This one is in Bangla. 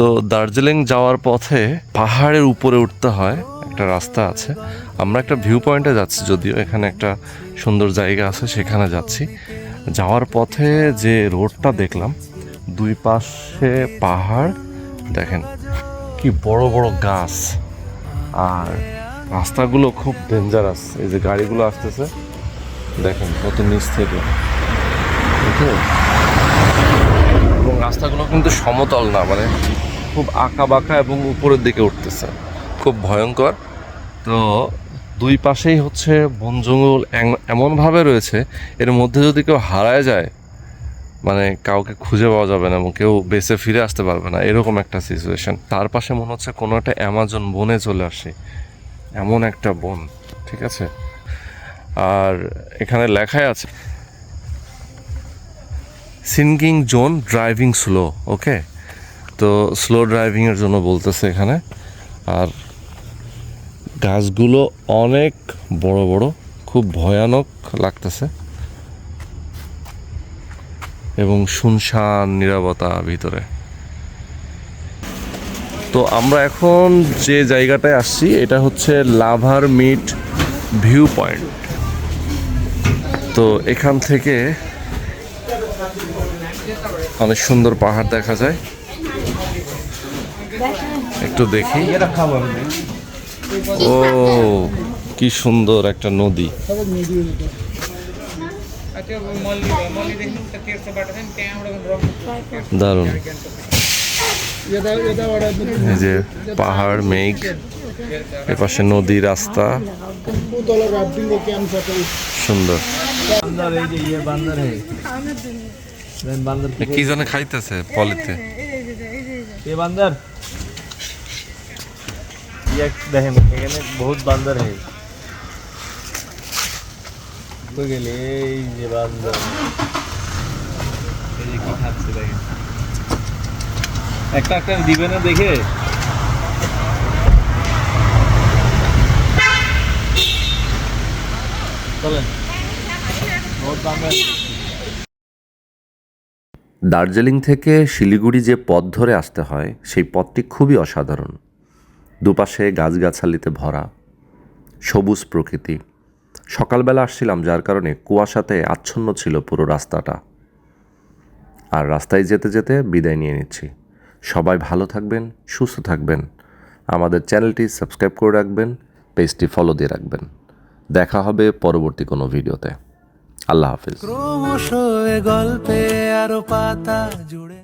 তো দার্জিলিং যাওয়ার পথে পাহাড়ের উপরে উঠতে হয়, একটা রাস্তা আছে। আমরা একটা ভিউ পয়েন্টে যাচ্ছি, যদিও এখানে একটা সুন্দর জায়গা আছে, সেখানে যাচ্ছি। যাওয়ার পথে যে রোডটা দেখলাম, দুই পাশে পাহাড়, দেখেন কি বড় বড় গাছ। আর রাস্তাগুলো খুব ডেঞ্জারাস এই যে গাড়িগুলো আসতেছে, দেখেন কত নিচ থেকে। রাস্তাগুলো কিন্তু সমতল না মানে খুব আঁকা বাঁকা এবং উপরের দিকে উঠতেছে। খুব ভয়ঙ্কর। তো দুই পাশেই হচ্ছে বন জঙ্গল এমনভাবে রয়েছে, এর মধ্যে যদি কেউ হারায় যায় মানে কাউকে খুঁজে পাওয়া যাবে না এবং কেউ বেঁচে ফিরে আসতে পারবে না, এরকম একটা সিচুয়েশন তার পাশে মনে হচ্ছে কোনো একটা অ্যামাজন বনে চলে আসে, এমন একটা বন, ঠিক আছে? আর এখানে লেখাই আছে sinking zone driving slow okay তো স্লো ড্রাইভিংয়ের জন্য বলতেছে এখানে, আর গাছগুলো অনেক বড় বড়, খুব ভয়ানক লাগতেছে। এবং শুনশান নিরবতা ভিতরে। তো আমরা এখন যে জায়গাটায় আসছি, এটা হচ্ছে লাভার মিট ভিউ পয়েন্ট তো এখান থেকে অনেক সুন্দর পাহাড় দেখা যায়। একটু দেখি। ও, কি সুন্দর একটা নদী। দারুণ এই যে পাহাড়, মেঘ, এপাশে নদী, রাস্তা। সুন্দর। একটা একটা দিবে না দেখে? চলেন। দার্জিলিং থেকে শিলিগুড়ি যে পথ ধরে আসতে হয়, সেই পথটি খুবই অসাধারণ। দুপাশে গাছগাছালিতে ভরা, সবুজ প্রকৃতি। সকালবেলা আসছিলাম, যার কারণে কুয়াশাতে আচ্ছন্ন ছিল পুরো রাস্তাটা। আর রাস্তায় যেতে যেতে বিদায় নিয়ে নিচ্ছি। সবাই ভালো থাকবেন, সুস্থ থাকবেন। আমাদের চ্যানেলটি সাবস্ক্রাইব করে রাখবেন, পেজটি ফলো দিয়ে রাখবেন। দেখা হবে পরবর্তী কোনো ভিডিওতে। আল্লাহ হাফিজ। গল্পে আরও পাতা জুড়ে